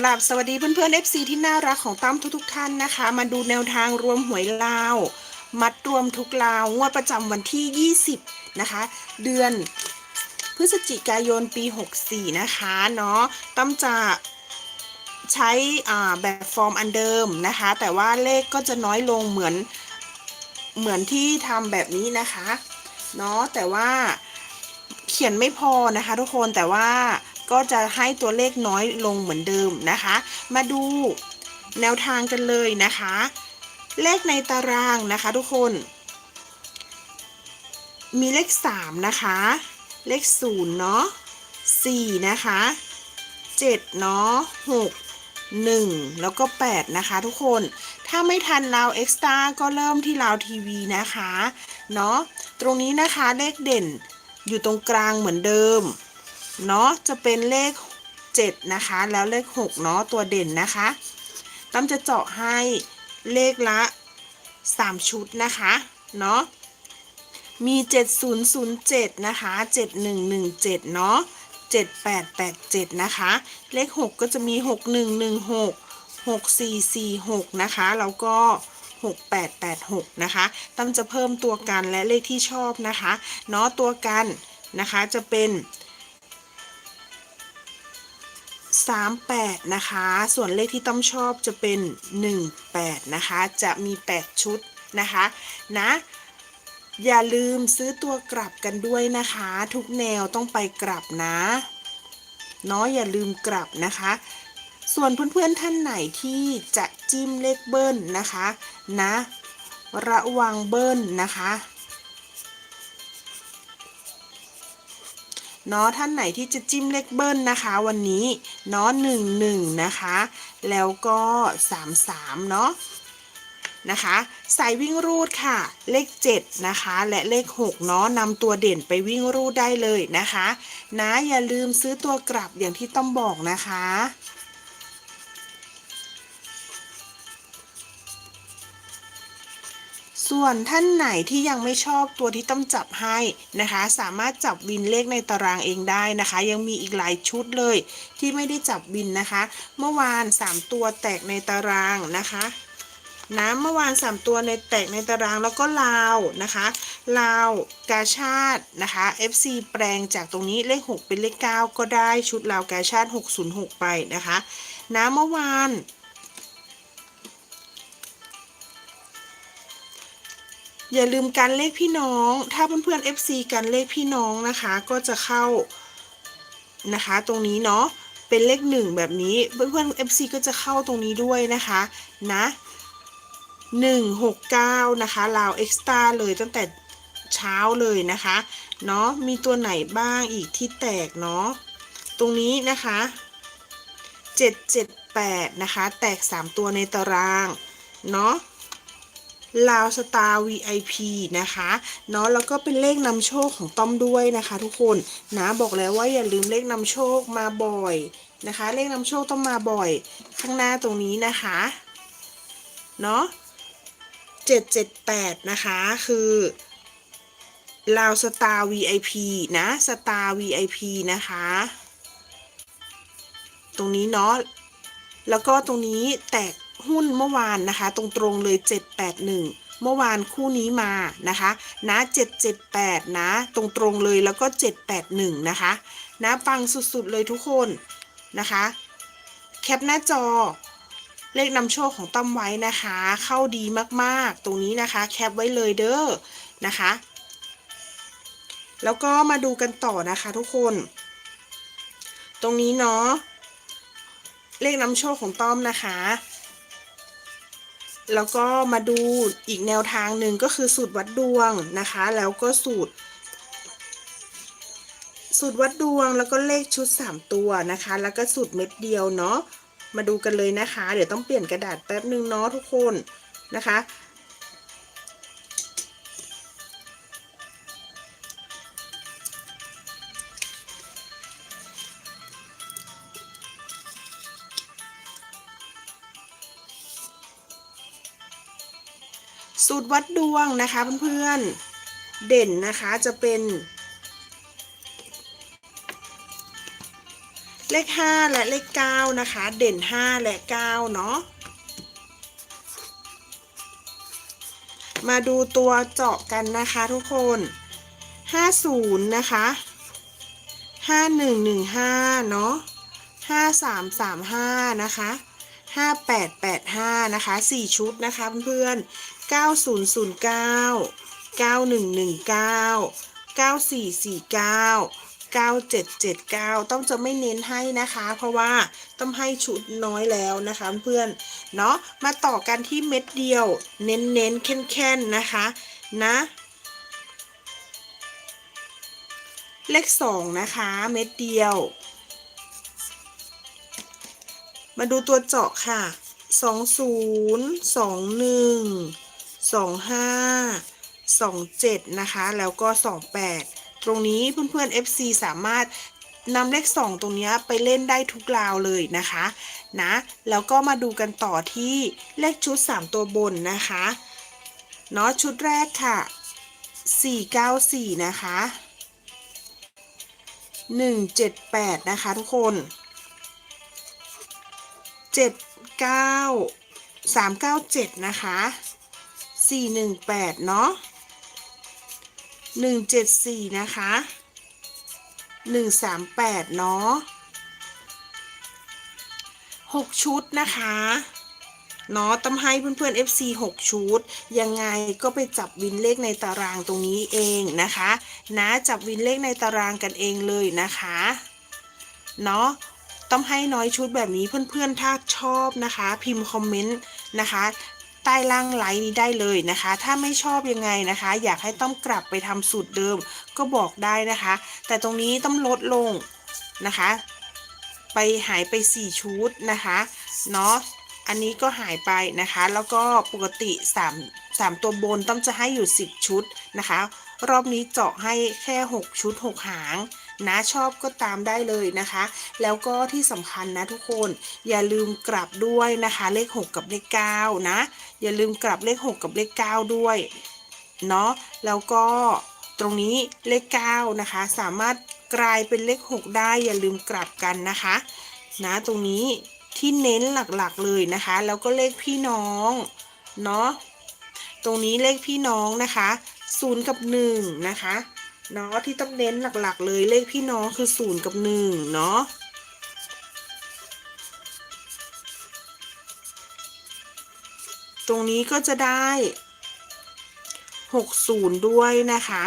กราบสวัสดีเพื่อนๆ FC ที่น่ารักของตั้มทุกๆท่านนะคะ มาดูแนวทางรวมหวยลาว มัดรวมทุกลาวงวดประจำวันที่ 20 นะคะ เดือนพฤศจิกายนปี 64 นะคะเนาะตั้มจะใช้แบบฟอร์มอันเดิมนะคะ แต่ว่าเลขก็จะน้อยลงเหมือนเหมือนที่ทำแบบนี้นะคะเนาะแต่ว่าเขียนไม่พอนะคะทุกคนแต่ว่า ก็จะให้ตัวเลขน้อยลงเหมือนเดิมนะคะ มาดูแนวทางกันเลยนะคะ เลขในตารางนะคะทุกคน มีเลข 3 นะคะ เลข 0 เนาะ4นะคะ 7 เนาะ6 1 แล้วก็ 8 นะคะทุกคนถ้าไม่ทันลาวเอ็กซ์ตร้าก็เริ่มที่ลาวทีวีนะคะ เนาะตรงนี้นะคะเลขเด่นอยู่ตรงกลางเหมือนเดิม เนาะจะเป็นเลข 7 นะคะ แล้วเลข 6 เนาะตัวเด่นนะคะตั้มจะเจาะให้เลขละ 3 ชุดนะคะเนาะมี 7007 นะคะ 7117 เนาะ7887 นะคะ เลข 6 ก็จะมี 6116 6446 นะคะ แล้วก็ 6886 นะคะ ตั้มจะเพิ่มตัวกันและเลขที่ชอบนะคะ เนาะตัวกันนะคะจะเป็น 38 นะคะ ส่วนเลขที่ต้องชอบจะเป็น 18 นะคะ จะมี 8 ชุดนะคะนะอย่าลืมซื้อตัวกลับกันด้วยนะคะ ทุกแนวต้องไปกลับนะเนาะอย่าลืมกลับนะคะ ส่วนเพื่อนๆท่านไหนที่จะจิ้มเลขเบิ้ลนะคะ นะ ระวังเบิ้ลนะคะ เนาะท่านไหนที่จะจิ้มเลขเบิ้ลนะคะ วันนี้เนาะหนึ่งหนึ่งนะคะ แล้วก็สามสามเนาะนะคะสายวิ่งรูดค่ะ เลข 7 นะคะ และเลข 6 เนาะนำตัวเด่นไปวิ่งรูดได้เลยนะคะ นะอย่าลืมซื้อตัวกลับอย่างที่ต้องบอกนะคะ ส่วนท่านไหนที่ยังไม่ชอบตัวที่ต้องจับให้นะคะ สามารถจับวินเลขในตารางเองได้นะคะ ยังมีอีกหลายชุดเลยที่ไม่ได้จับวินนะคะ เมื่อวาน 3 ตัวแตกในตารางนะคะนะเมื่อวาน 3 ตัวในแตกในตารางแล้วก็ลาวนะคะลาวกาชาตินะคะ FC แปลงจากตรงนี้เลข 6 เป็นเลข 9 ก็ได้ชุดลาวกาชาติ 606 ไปนะคะนะเมื่อวาน อย่าลืมการเลขพี่น้อง ถ้าเพื่อนๆ FC กันเลขพี่น้องนะคะ ก็จะเข้านะคะ ตรงนี้เนาะเป็นเลขหนึ่งแบบนี้เพื่อนๆ FC ก็จะเข้าตรงนี้ด้วยนะคะนะ169 นะคะลาวเอ็กซ์ตาเลยตั้งแต่เช้าเลยนะคะเนาะมีตัวไหนบ้างอีกที่แตกเนาะตรงนี้นะคะ 778 นะคะ แตก 3 ตัวในตารางเนาะ ลาวสตาร์ VIP นะคะเนาะแล้วก็เป็นเลขนำโชคของต้อมด้วยนะคะ ทุกคนนะบอกแล้วว่าอย่าลืมเลขนำโชคมาบ่อยนะคะ เลขนำโชคต้องมาบ่อยข้างหน้าตรงนี้นะคะเนาะ778 นะคะ คือลาวสตาร์ VIP นะสตาร์ VIP นะคะ ตรงนี้เนาะแล้วก็ตรงนี้แตก หุ้นเมื่อวานนะคะ ตรงๆเลย 781 เมื่อวานคู่นี้มานะคะนะ778 นะ ตรงๆเลยแล้วก็ 781 นะคะนะปังสุดๆเลยทุกคนนะคะ แคปหน้าจอเลขนำโชคของต้อมไว้นะคะ เข้าดีมากๆ ตรงนี้นะคะ แคปไว้เลยเด้อนะคะ แล้วก็มาดูกันต่อนะคะทุกคน ตรงนี้เนาะเลขนำโชคของต้อมนะคะ แล้วก็มาดูอีกแนวทางหนึ่งก็คือสูตรวัดดวงนะคะ แล้วก็สูตร สูตรวัดดวงแล้วก็เลขชุด 3 ตัวนะคะ แล้วก็สูตรเม็ดเดียวเนาะมาดูกันเลยนะคะ เดี๋ยวต้องเปลี่ยนกระดาษแป๊บนึงเนาะทุกคนนะคะ สูตรวัดดวงนะคะเพื่อนๆ เด่นนะคะจะเป็น เลข 5 และเลข 9 นะคะ เด่น 5 และ 9 เนาะมาดูตัวเจาะกันนะคะทุกคน 50 นะคะ 5115 เนาะ5335 นะคะ 5885 นะคะ 4 ชุดนะคะเพื่อนๆ 9009 9119 9449 9779 ต้องจะไม่เน้นให้นะคะ เพราะว่าต้องให้ชุดน้อยแล้วนะคะเพื่อนเนาะมาต่อกันที่เม็ดเดียว เน้นเน้นแค้นๆนะคะนะเลขสองนะคะเม็ดเดียว มาดูตัวเจาะค่ะ สองศูนย์สองหนึ่งสองห้าสองเจ็ดนะคะ แล้วก็สองแปดตรงนี้เพื่อนๆ FC สามารถนำเลข 2 ตรงนี้ไปเล่นได้ทุกราวเลยนะคะนะแล้วก็มาดูกันต่อที่เลขชุด 3 ตัวบนนะคะเนาะชุดแรกค่ะ 494 นะคะ 178 นะคะทุกคน 79 397นะคะ418เนาะ174นะคะ138เนาะ6ชุดนะคะเนาะต้องให้เพื่อนๆ FC 6 ชุด ยังไงก็ไปจับวินเลขในตารางตรงนี้เองนะคะ นะจับวินเลขในตารางกันเองเลยนะคะ เนาะ ต้องให้น้อยชุดแบบนี้เพื่อนๆ ถ้าชอบนะคะ พิมพ์คอมเมนต์นะคะใต้ล่างไลน์นี้ได้เลยนะคะ ถ้าไม่ชอบยังไงนะคะ อยากให้ต้องกลับไปทำสูตรเดิมก็บอกได้นะคะ แต่ตรงนี้ต้องลดลงนะคะ ไปหายไป 4 ชุดนะคะเนาะอันนี้ก็หายไปนะคะ แล้วก็ปกติ 3 3 ตัวบนต้องจะให้อยู่ 10 ชุดนะคะ รอบนี้เจาะให้แค่ 6 ชุด 6 หาง นะชอบก็ตามได้เลยนะคะ แล้วก็ที่สำคัญนะทุกคนอย่าลืมกลับด้วยนะคะ เลข 6 กับเลข9นะอย่าลืมกลับเลข 6 กับเลข 9 ด้วยเนาะแล้วก็ตรงนี้เลข 9 นะคะ สามารถกลายเป็นเลข 6 ได้อย่าลืมกลับกันนะคะนะตรงนี้ที่เน้นหลักๆเลยนะคะ แล้วก็เลขพี่น้องเนาะตรงนี้เลขพี่น้องนะคะ0กับ1นะคะ เนาะที่ต้องเน้นหลักๆ เลยเลขพี่น้องคือ0กับ1เนาะตรงนี้ก็จะได้60ด้วยนะคะ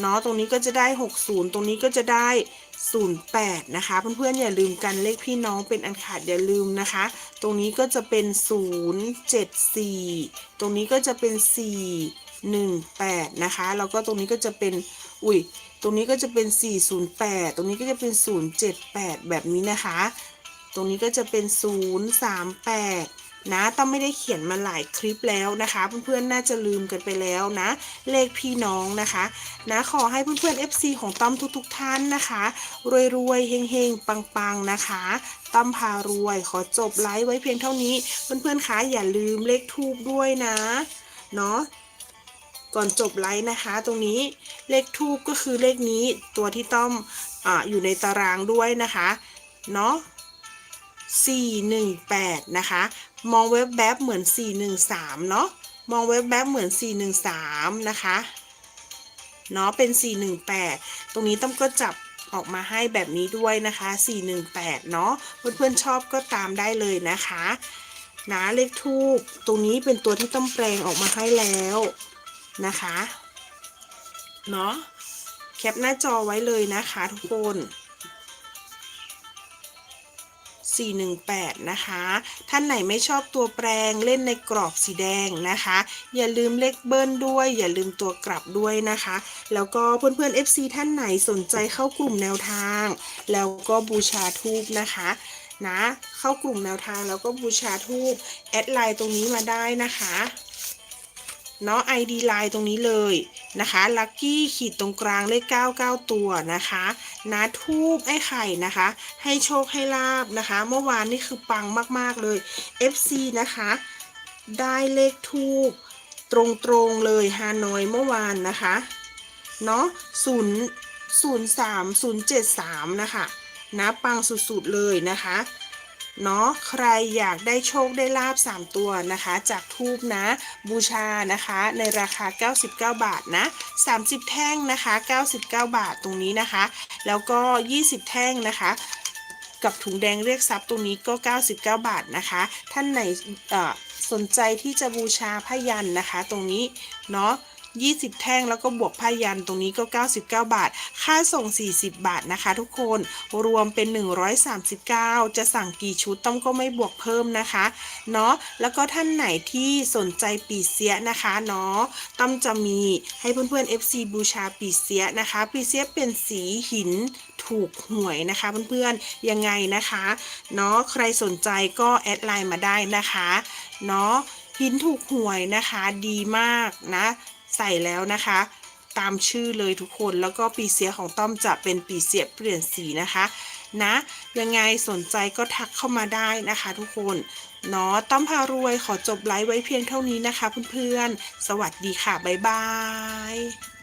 เนาะตรงนี้ก็จะได้ 60 ตรงนี้ก็จะได้ 08 นะคะ เพื่อนๆอย่าลืมกันเลขพี่น้องเป็นอันขาดอย่าลืมนะคะ ตรงนี้ก็จะเป็น 074 ตรงนี้ก็จะเป็น 18 นะคะ แล้วก็ตรงนี้ก็จะเป็น อุ้ย ตรงนี้ก็จะเป็น 408 ตรงนี้ก็จะเป็น 078 แบบนี้นะคะ ตรงนี้ก็จะเป็น 038 นะ ต้องไม่ได้เขียนมาหลายคลิปแล้วนะคะ เพื่อนๆ น่าจะลืมกันไปแล้วนะ เลขพี่น้องนะคะ นะ ขอให้เพื่อนๆ FC ของต้อมทุกๆท่านนะคะ รวยๆ เฮงๆ ปังๆ นะคะต้อมพารวย ขอจบไลฟ์ไว้เพียงเท่านี้ เพื่อนๆ คะ อย่าลืมเลขทูบด้วยนะ เนาะ ก่อนจบไลฟ์นะคะ ตรงนี้เลขทูบก็คือเลขนี้ตัวที่ต้อมออยู่ในตารางด้วยนะคะเนาะ418 นะคะ มองเว็บแบบเหมือน 413 เนาะมองเว็บแบบเหมือน 413 นะคะเนาะเป็น 418 ตรงนี้ต้อมก็จับออกมาให้แบบนี้ด้วยนะคะ 418 เนาะเพื่อนๆชอบก็ตามได้เลยนะคะนะเลขทูบตรงนี้เป็นตัวที่ต้อมแปลงออกมาให้แล้ว นะคะเนาะแคปหน้าจอไว้เลยนะคะทุกคน418 นะคะ ท่านไหนไม่ชอบตัวแปรงเล่นในกรอบสีแดงนะคะ อย่าลืมเลขเบิ้ลด้วย อย่าลืมตัวกลับด้วยนะคะ แล้วก็เพื่อนๆ FC ท่านไหนสนใจเข้ากลุ่มแนวทาง แล้วก็บูชาทูบนะคะนะ เข้ากลุ่มแนวทางแล้วก็บูชาทูบแอดไลน์ตรงนี้มาได้นะคะ เนาะ ID ไลน์ตรงนี้เลยนะคะลัคกี้ขีดตรงกลางเลข 99 ตัวนะคะนะทูบไอ้ไข่นะคะ ให้โชคให้ลาบนะคะ เมื่อวานนี่คือปังมากๆเลย FC นะคะ ได้เลขทูบตรงๆเลยฮานอยเมื่อวานนะคะเนาะ0 0 3 0 7 3นะคะนะปังสุดๆเลยนะคะ เนาะใครอยากได้โชคได้ลาบ 3 ตัวนะคะ จากทูบนะ บูชานะคะ ในราคา 99 บาทนะ 30 แท่งนะคะ 99 บาทตรงนี้นะคะ แล้วก็ 20 แท่งนะคะกับถุงแดงเรียกทรัพย์ตรงนี้ก็ 99 บาทนะคะ ท่านไหนสนใจที่จะบูชาพยันนะคะ ตรงนี้เนาะ 20 แท่งแล้วก็บวกผ้ายันตรงนี้ก็ 99 บาท ค่าส่ง 40 บาทนะคะ ทุกคนรวมเป็น 139 จะสั่งกี่ชุดต้อมก็ไม่บวกเพิ่มนะคะเนาะแล้วก็ท่านไหนที่สนใจปีเสียนะคะเนาะต้อมจะมีให้เพื่อนๆ FC บูชาปีเสียนะคะ ปีเสียเป็นสีหินถูกหวยนะคะเพื่อนๆยังไงนะคะเนาะใครสนใจก็แอดไลน์มาได้นะคะเนาะหินถูกหวยนะคะดีมากนะ ใส่แล้วนะคะ ตามชื่อเลยทุกคนแล้วก็ปีเสียของต้อมจะเป็นปีเสียเปลี่ยนสีนะคะนะยังไงสนใจก็ทักเข้ามาได้นะคะ ทุกคนเนาะต้อมพารวยขอจบไลฟ์ไว้เพียงเท่านี้นะคะเพื่อนๆ สวัสดีค่ะ บ๊ายบาย